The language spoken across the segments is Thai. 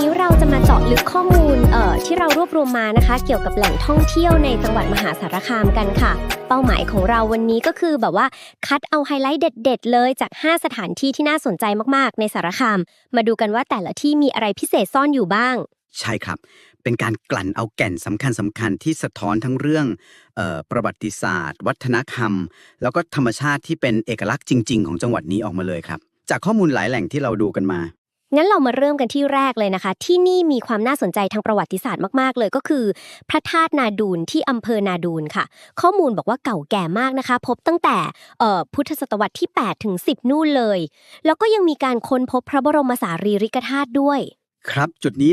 วันนี้เราจะมาเจาะลึกข้อมูลเอ่อที่เรารวบรวมมานะคะ เกี่ยวกับแหล่งท่องเที่ยวในจังหวัดมหาสารคามกันค่ะ เป้าหมายของเราวันนี้ก็คือแบบว่าคัดเอาไฮไลท์เด็ด ๆ เลยจาก 5 สถานที่ที่น่าสนใจมากๆ ในสารคาม มาดูกันว่าแต่ละที่มีอะไรพิเศษซ่อนอยู่บ้าง ใช่ครับ เป็นการกลั่นเอาแก่นสำคัญสำคัญที่สะท้อนทั้งเรื่องออประวัติศาสตร์ วัฒนธรรม แล้วก็ธรรมชาติที่เป็นเอกลักษณ์จริง ๆ ของจังหวัดนี้ออกมาเลยครับ จากข้อมูลหลายแหล่งที่เราดูกันมา งั้นเรามาเริ่มกันที่แรกเลยนะคะ ที่นี่มีความน่าสนใจทางประวัติศาสตร์มากๆ เลยก็คือ พระธาตุนาดูนที่อำเภอนาดูนค่ะ ข้อมูลบอกว่าเก่าแก่มากนะคะ พบตั้งแต่พุทธศตวรรษที่ 8 ถึง 10 นู่นเลย แล้วก็ยังมีการค้นพบพระบรมสารีริกธาตุด้วย ครับจุดนี้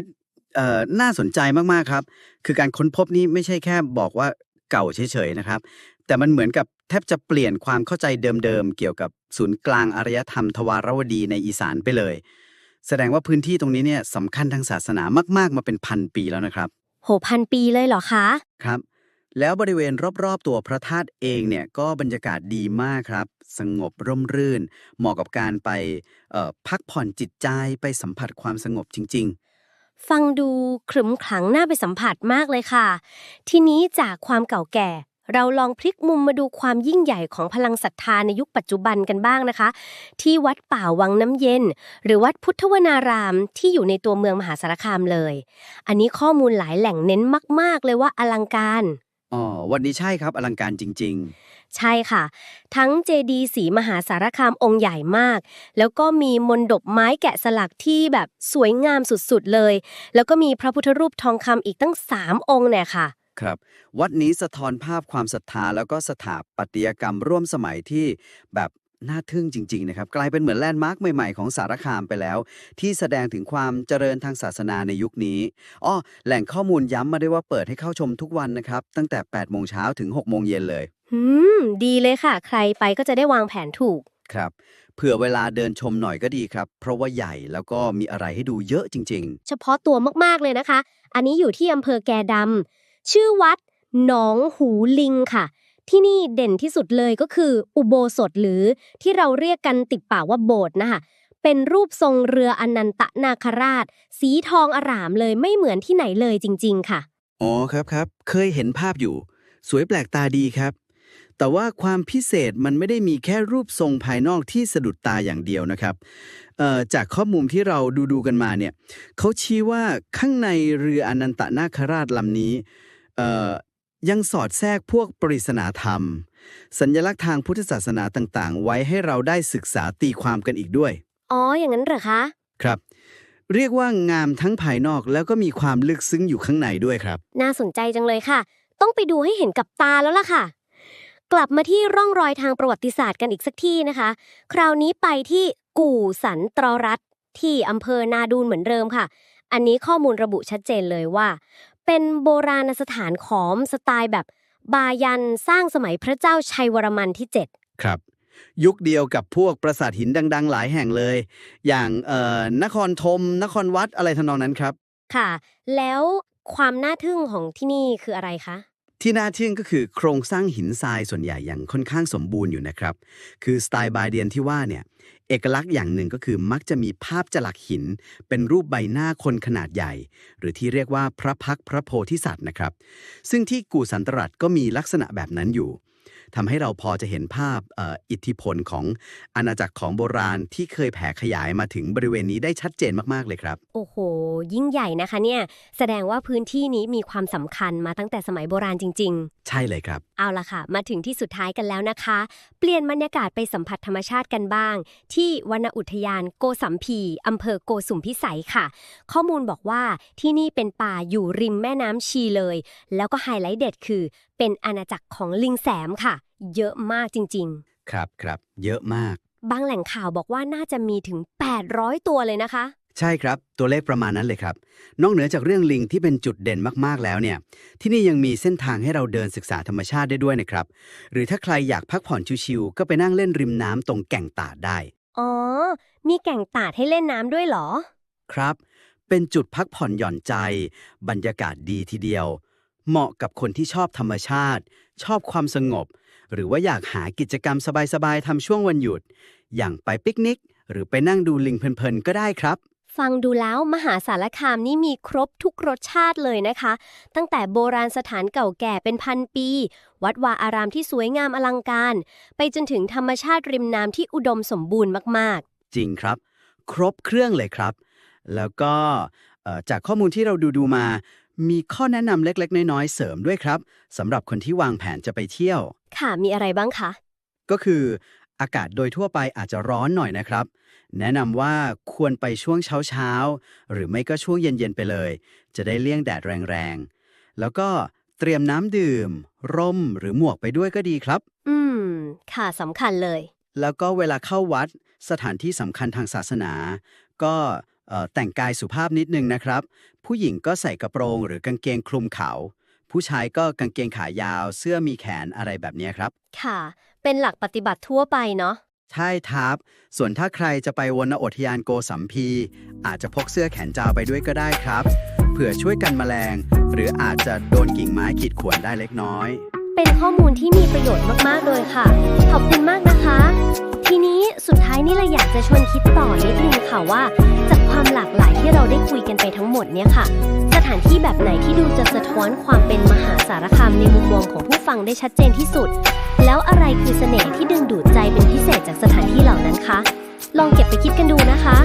น่าสนใจมากๆครับ คือการค้นพบนี้ไม่ใช่แค่บอกว่าเก่าเฉยๆนะครับ แต่มันเหมือนกับแทบจะเปลี่ยนความเข้าใจเดิมๆเกี่ยวกับศูนย์กลางอารยธรรมทวารวดีในอีสานไปเลย แสดงว่าพื้นที่ตรงนี้เนี่ยสำคัญทางศาสนามากๆ มาเป็นพันปีแล้วนะครับ โหพันปีเลยเหรอคะ ครับ แล้วบริเวณรอบๆ ตัวพระธาตุเองเนี่ยก็บรรยากาศดีมากครับ สงบร่มรื่น เหมาะกับการไปเอ่อพักผ่อนจิตใจไปสัมผัสความสงบจริง ฟังดูขรึมขลังน่าไปสัมผัสมากเลยค่ะ ทีนี้จากความเก่าแก่ เราลองพลิกมุมมาดูความยิ่งใหญ่ของพลังศรัทธาในยุคปัจจุบันกันบ้างนะคะ ที่วัดป่าวังน้ำเย็น หรือวัดพุทธวนารามที่อยู่ในตัวเมืองมหาสารคามเลย อันนี้ข้อมูลหลายแหล่งเน้นมาก ๆ เลยว่าอลังการๆอ๋อวันนี้ใช่ครับอลังการจริงใช่ค่ะ ทั้งเจดีย์สีมหาสารคามองค์ใหญ่มาก แล้วก็มีมนดบไม้แกะสลักที่แบบสวยงามสุดๆเลย แล้วก็มีพระพุทธรูปทองคำอีกตั้ง 3 องค์เนี่ยค่ะๆ ครับ วัดนี้สะท้อนภาพความศรัทธาแล้วก็สถาปัตยกรรมร่วมสมัยที่แบบน่าทึ่งจริง ๆ นะครับ กลายเป็นเหมือนแลนด์มาร์คใหม่ ๆ ของสารคามไปแล้ว ที่แสดงถึงความเจริญทางศาสนาในยุคนี้อ้อแหล่งข้อมูลย้ำมาด้วยว่าเปิดให้เข้าชมทุกวันนะครับ ตั้งแต่ 8 โมงเช้าถึง 6 โมงเย็นเลยหืม ดีเลยค่ะ ใครไปก็จะได้วางแผนถูก ครับ เผื่อเวลาเดินชมหน่อยก็ดีครับ เพราะว่าใหญ่แล้วก็มีอะไรให้ดูเยอะจริงเฉพาะตัวมากๆเลยนะคะ อันนี้อยู่ที่อำเภอแกดำ ชื่อวัดหนองหูลิงค่ะ ที่นี่เด่นที่สุดเลยก็คืออุโบสถหรือที่เราเรียกกันติดปากว่าโบสถ์นะคะเป็นรูปทรงเรืออนันตนาคราช สีทองอร่ามเลยไม่เหมือนที่ไหนเลยจริง ๆ ค่ะ อ๋อครับครับเคยเห็นภาพอยู่ สวยแปลกตาดีครับ แต่ว่าความพิเศษมันไม่ได้มีแค่รูปทรงภายนอกที่สะดุดตาอย่างเดียวนะครับจากข้อมูลที่เราดูดูๆกันมาเนี่ยเขาชี้ว่าข้างในเรืออนันตนาคราชลำนี้ ยังสอดแทรกพวกปริศนาธรรม สัญลักษณ์ทางพุทธศาสนาต่าง ๆ ไว้ให้เราได้ศึกษาตีความกันอีกด้วย อ๋อ อย่างนั้นเหรอคะ ครับ เรียกว่างามทั้งภายนอกแล้วก็มีความลึกซึ้งอยู่ข้างในด้วยครับ น่าสนใจจังเลยค่ะ ต้องไปดูให้เห็นกับตาแล้วล่ะค่ะ กลับมาที่ร่องรอยทางประวัติศาสตร์กันอีกสักที่นะคะ คราวนี้ไปที่กู่สันตรรัตน์ที่อำเภอนาดูนเหมือนเดิมค่ะ อันนี้ข้อมูลระบุชัดเจนเลยว่า เป็นโบราณสถานขอมสไตล์แบบบายันสร้างสมัยพระเจ้าชัยวรมันที่ 7 ครับ ยุคเดียวกับพวกปราสาทหินดัง ๆ หลายแห่งเลย อย่างเอ่อนครธมนครวัดอะไรทำนองนั้นครับ ค่ะ แล้วความน่าทึ่งของที่นี่คืออะไรคะที่น่าทึ่งก็คือโครงสร้างหินทรายส่วนใหญ่ยังค่อนข้างสมบูรณ์อยู่นะครับ คือสไตล์บาเดียนที่ว่าเนี่ย เอกลักษณ์อย่างหนึ่งก็คือมักจะมีภาพจลักหิน เป็นรูปใบหน้าคนขนาดใหญ่ หรือที่เรียกว่าพระพักพระโพธิสัตว์นะครับ ซึ่งที่กูสันตรัสก็มีลักษณะแบบนั้นอยู่ ทำให้เราพอจะเห็นภาพเอ่ออิทธิพลของอาณาจักรของโบราณที่เคยแผ่ขยายมาถึงบริเวณนี้ได้ชัดเจนมากๆเลยครับ โอ้โห ยิ่งใหญ่นะคะเนี่ย แสดงว่าพื้นที่นี้มีความสำคัญมาตั้งแต่สมัยโบราณจริง ๆ ใช่เลยครับ เอาละค่ะ มาถึงที่สุดท้ายกันแล้วนะคะ เปลี่ยนบรรยากาศไปสัมผัสธรรมชาติกันบ้าง ที่วนอุทยานโกสัมพีอำเภอโกสุมพิสัยค่ะ ข้อมูลบอกว่าที่นี่เป็นป่าอยู่ริมแม่น้ำชีเลย แล้วก็ไฮไลท์เด็ดคือ เป็นอาณาจักรของลิงแสมค่ะ เยอะมากจริงครับครับเยอะมากๆบางแหล่งข่าวบอกว่าน่าจะมีถึง 800 ตัวเลยนะคะ ใช่ครับ ตัวเลขประมาณนั้นเลยครับ นอกเหนือจากเรื่องลิงที่เป็นจุดเด่นมากๆแล้วเนี่ย ที่นี่ยังมีเส้นทางให้เราเดินศึกษาธรรมชาติได้ด้วยนะครับ หรือถ้าใครอยากพักผ่อนชิวๆก็ไปนั่งเล่นริมน้ำตรงแก่งตาดได้ อ๋อ มีแก่งตาดให้เล่นน้ำด้วยเหรอ ครับ เป็นจุดพักผ่อนหย่อนใจ บรรยากาศดีทีเดียว เหมาะกับคนที่ชอบธรรมชาติ ชอบความสงบ หรือว่าอยากหากิจกรรมสบายๆทำช่วงวันหยุด อย่างไปปิกนิก หรือไปนั่งดูลิงเพลินๆก็ได้ครับ ฟังดูแล้วมหาสารคามนี่มีครบทุกรสชาติเลยนะคะ ตั้งแต่โบราณสถานเก่าแก่เป็นพันปี วัดวาอารามที่สวยงามอลังการ ไปจนถึงธรรมชาติริมน้ำที่อุดมสมบูรณ์มากจริงครับ ครบเครื่องเลยครับ แล้วก็เอ่อจากข้อมูลที่เราดูดูๆมา มีข้อแนะนำเล็ก ๆ น้อย ๆ เสริมด้วยครับสำหรับคนที่วางแผนจะไปเที่ยวๆค่ะ มีอะไรบ้างคะ ก็คืออากาศโดยทั่วไปอาจจะร้อนหน่อยนะครับ แนะนำว่าควรไปช่วงเช้าๆ หรือไม่ก็ช่วงเย็น ๆ ไปเลย จะได้เลี่ยงแดดแรงๆ แล้วก็เตรียมน้ำดื่ม ร่มหรือหมวกไปด้วยก็ดีครับ อืม ค่ะสำคัญเลย แล้วก็เวลาเข้าวัด สถานที่สำคัญทางศาสนา ก็เอ่อ แต่งกายสุภาพนิดนึงนะครับ ผู้หญิงก็ใส่กระโปรงหรือกางเกงคลุมเขา ผู้ชายก็กางเกงขายาว เสื้อมีแขนอะไรแบบเนี้ยครับ ค่ะ เป็นหลักปฏิบัติทั่วไปเนาะใช่ครับ ส่วนถ้าใครจะไปวนอุทยานโกสัมพี อาจจะพกเสื้อแขนจาวไปด้วยก็ได้ครับ เผื่อช่วยกันแมลง หรืออาจจะโดนกิ่งไม้ขีดข่วนได้เล็กน้อย เป็นข้อมูลที่มีประโยชน์มากๆเลยค่ะ ขอบคุณมากนะคะ ทีนี้สุดท้ายนี่เราอยากจะชวนคิดต่อนิดนึงค่ะว่าจากความ หลากหลายที่เราได้คุยกันไปทั้งหมดเนี่ยค่ะ สถานที่แบบไหนที่ดูจะสะท้อนความเป็นมหาสารคามในมุมมองของผู้ฟังได้ชัดเจนที่สุด แล้วอะไรคือเสน่ห์ที่ดึงดูดใจเป็นพิเศษจากสถานที่เหล่านั้นคะ ลองเก็บไปคิดกันดูนะคะ